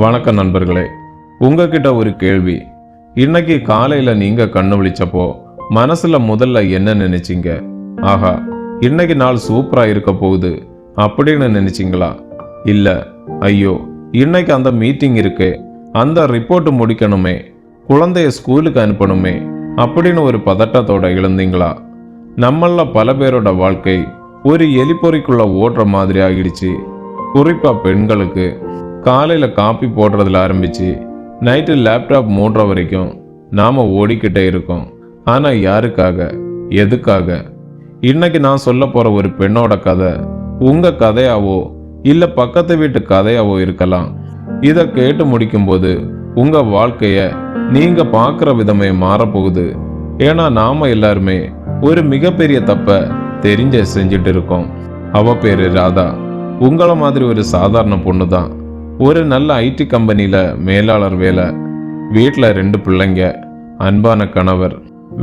வணக்கம் நண்பர்களே. உங்ககிட்ட ஒரு கேள்வி. இன்னைக்கு காலையில் நீங்கள் கண்ணு விழிச்சப்போ மனசுல முதல்ல என்ன நினைச்சிங்க? ஆஹா இன்னைக்கு நாள் சூப்பராக இருக்க போகுது. அப்படின்னு நினைச்சிங்களா? இல்லை ஐயோ இன்னைக்கு அந்த மீட்டிங் இருக்கு. அந்த ரிப்போர்ட் முடிக்கணுமே. குழந்தைய ஸ்கூலுக்கு அனுப்பணுமே. அப்படின்னு ஒரு பதட்டத்தோட எழுந்தீங்களா? நம்மள பல பேரோட வாழ்க்கை ஒரு எலிப்பொறிக்குள்ள ஓடுற மாதிரி ஆகிடுச்சு. குறிப்பாக பெண்களுக்கு. காலையில் காப்பி போடுறதுல ஆரம்பிச்சு நைட்டு லேப்டாப் மூடுற வரைக்கும் நாம் ஓடிக்கிட்டே இருக்கோம். ஆனால் யாருக்காக? எதுக்காக? இன்னைக்கு நான் சொல்ல போகிற ஒரு பெண்ணோட கதை உங்கள் கதையாவோ இல்லை பக்கத்து வீட்டு கதையாவோ இருக்கலாம். இதை கேட்டு முடிக்கும்போது உங்கள் வாழ்க்கையை நீங்கள் பார்க்குற விதமே மாறப்போகுது. ஏன்னா நாம் எல்லாருமே ஒரு மிகப்பெரிய தப்பை தெரிஞ்ச செஞ்சுட்டு இருக்கோம். அவ பேர் ராதா. உங்களை மாதிரி ஒரு சாதாரண பொண்ணு தான் ஒரு நல்ல ஐடி கம்பெனியில் மேலாளர் வேலை வீட்டில் ரெண்டு பிள்ளைங்க அன்பான கணவர்.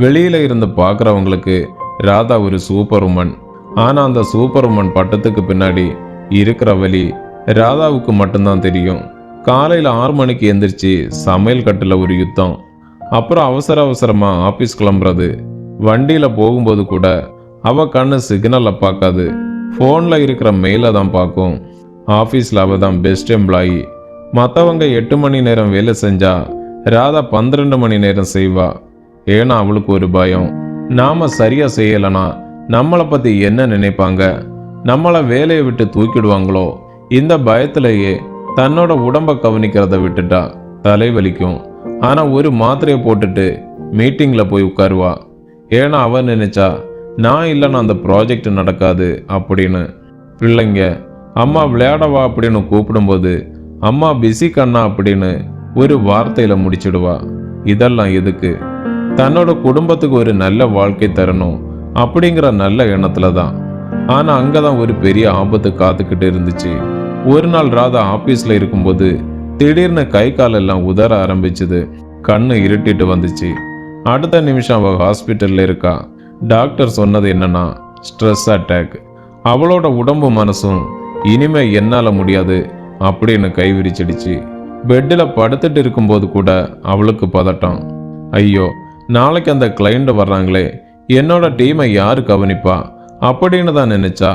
வெளியில் இருந்து பார்க்குறவங்களுக்கு ராதா ஒரு சூப்பர் உமன் ஆனால் அந்த சூப்பர் உமன் பட்டத்துக்கு பின்னாடி இருக்கிற வழி ராதாவுக்கு மட்டும்தான் தெரியும். காலையில் ஆறு மணிக்கு எந்திரிச்சு சமையல் கட்டில் ஒரு யுத்தம். அப்புறம் அவசர அவசரமாக ஆஃபீஸ் கிளம்புறது. வண்டியில் போகும்போது கூட அவள் கண்ணு சிக்னலை பார்க்காது. ஃபோனில் இருக்கிற மெயிலை தான் பார்க்கும். ஆஃபீஸில் அவள் தான் பெஸ்ட் எம்ப்ளாயி மற்றவங்க எட்டு மணி நேரம் வேலை செஞ்சா ராதா பன்னிரெண்டு மணி நேரம் செய்வா. ஏன்னா அவளுக்கு ஒரு பயம். நாம் சரியாக செய்யலைனா நம்மளை பற்றி என்ன நினைப்பாங்க? நம்மளை வேலையை விட்டு தூக்கிடுவாங்களோ? இந்த பயத்திலேயே தன்னோட உடம்பை கவனிக்கிறத விட்டுட்டா தலைவலிக்கும் ஆனால் ஒரு மாத்திரையை போட்டுட்டு மீட்டிங்கில் போய் உட்காருவா. ஏன்னா அவன் நினைச்சா நான் இல்லைன்னா அந்த ப்ராஜெக்ட் நடக்காது அப்படின்னு. பிள்ளைங்க அம்மா விளையாடவா அப்படின்னு கூப்பிடும்போது அம்மா பிஸி கண்ணா அப்படின்னு ஒரு வார்த்தையில் முடிச்சிடுவா. இதெல்லாம் எதுக்கு? தன்னோட குடும்பத்துக்கு ஒரு நல்ல வாழ்க்கை தரணும் அப்படிங்கிற நல்ல எண்ணத்துல தான். ஆனால் அங்கே தான் ஒரு பெரிய ஆபத்து காத்துக்கிட்டு இருந்துச்சு. ஒரு நாள் ராதா ஆஃபீஸில் இருக்கும்போது திடீர்னு கை காலெல்லாம் உதற ஆரம்பிச்சுது. கண்ணு இருட்டிட்டு வந்துச்சு. அடுத்த நிமிஷம் அவள் ஹாஸ்பிட்டலில் இருக்கா. டாக்டர் சொன்னது என்னன்னா ஸ்ட்ரெஸ் அட்டாக். அவளோட உடம்பு மனசும் இனிமே என்னால் முடியாது அப்படின்னு கை விரிச்சிடுச்சு பெட்டில் படுத்துட்டு இருக்கும்போது கூட அவளுக்கு பதட்டம். ஐயோ நாளைக்கு அந்த கிளைண்ட் வர்றாங்களே என்னோட டீமை யார் கவனிப்பா அப்படின்னு தான் நினைச்சா.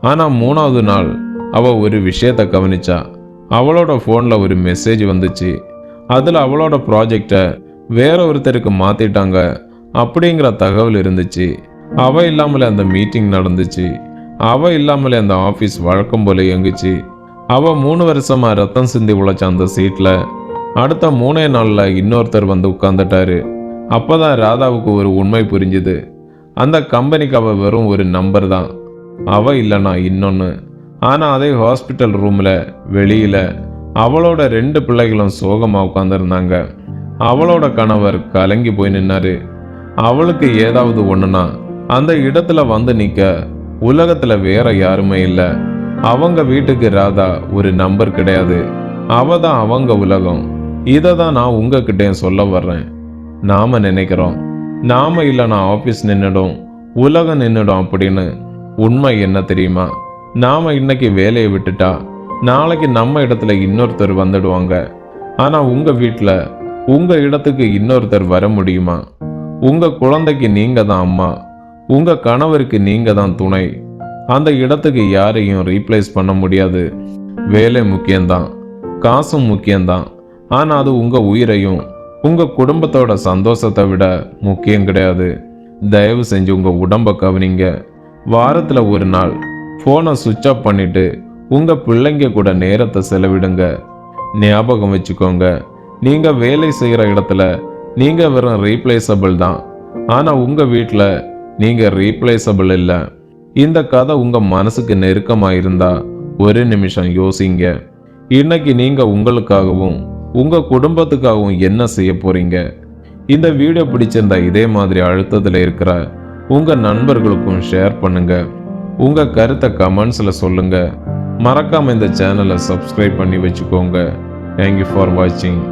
ஆனால் மூணாவது நாள் அவள் ஒரு விஷயத்தை கவனிச்சா. அவளோட ஃபோனில் ஒரு மெசேஜ் வந்துச்சு. அதில் அவளோட ப்ராஜெக்டை வேற ஒருத்தருக்கு மாற்றிட்டாங்க அப்படிங்கிற தகவல் இருந்துச்சு. அவள் இல்லாமல் அந்த மீட்டிங் நடந்துச்சு. அவள் இல்லாமலே அந்த ஆஃபீஸ் வழக்கம் போல இயங்குச்சு. அவள் மூணு வருஷமாக ரத்தம் சிந்தி உழைச்ச அந்த சீட்டில் அடுத்த மூணே நாளில் இன்னொருத்தர் வந்து உட்காந்துட்டாரு அப்போ தான் ராதாவுக்கு ஒரு உண்மை புரிஞ்சுது. அந்த கம்பெனிக்கு அவள் வெறும் ஒரு நம்பர் தான். அவள் இல்லைனா இன்னொன்று ஆனால் அதே ஹாஸ்பிட்டல் ரூமில் வெளியில் அவளோட ரெண்டு பிள்ளைகளும் சோகமாக உட்காந்துருந்தாங்க அவளோட கணவர் கலங்கி போய் நின்னாரு. அவளுக்கு ஏதாவது ஒன்றுனா அந்த இடத்துல வந்து நிற்க உலகத்துல வேற யாருமே இல்லை. அவங்க வீட்டுக்கு ராதா ஒரு நம்பர் கிடையாது. அவ தான் அவங்க உலகம். இதை தான் நான் உங்ககிட்டயும் சொல்ல வர்றேன். நாம நினைக்கிறோம். நாம இல்லைனா ஆபீஸ் நின்னுடும். உலகம் நின்னுடும் அப்படின்னு. உண்மை என்ன தெரியுமா? நாம இன்னைக்கு வேலையை விட்டுட்டா நாளைக்கு நம்ம இடத்துல இன்னொருத்தர் வந்துடுவாங்க. ஆனால் உங்கள் வீட்டில் உங்கள் இடத்துக்கு இன்னொருத்தர் வர முடியுமா? உங்கள் குழந்தைக்கு நீங்கள் தான் அம்மா. உங்கள் கணவருக்கு நீங்கள் தான் துணை. அந்த இடத்துக்கு யாரையும் ரீப்ளேஸ் பண்ண முடியாது. வேலை முக்கியம்தான். காசும் முக்கியம்தான். ஆனால் அது உங்கள் உயிரையும் உங்கள் குடும்பத்தோட சந்தோஷத்தை விட முக்கியம் கிடையாது. தயவு செஞ்சு உங்கள் உடம்பை கவனிங்க. வாரத்தில் ஒரு நாள் ஃபோனை சுவிட்ச் ஆஃப் பண்ணிவிட்டு உங்கள் பிள்ளைங்க கூட நேரத்தை செலவிடுங்க. ஞாபகம் வச்சுக்கோங்க. நீங்கள் வேலை செய்கிற இடத்துல நீங்கள் வெறும் ரீப்ளேசபிள் தான். ஆனால் உங்கள் வீட்டில் நீங்கள் ரீப்ளேசபிள் இல்லை. இந்த கதை உங்கள் மனசுக்கு நெருக்கமாக இருந்தால் ஒரு நிமிஷம் யோசிங்க. இன்னைக்கு நீங்கள் உங்களுக்காகவும் உங்கள் குடும்பத்துக்காகவும் என்ன செய்ய போகிறீங்க இந்த வீடியோ பிடிச்சிருந்தா இதே மாதிரி அழுத்தத்தில் இருக்கிற உங்கள் நண்பர்களுக்கும் ஷேர் பண்ணுங்கள் உங்கள் கருத்தை கமெண்ட்ஸில் சொல்லுங்கள் மறக்காமல் இந்த சேனலை சப்ஸ்கிரைப் பண்ணி வச்சுக்கோங்க. தேங்க்யூ ஃபார் வாட்சிங்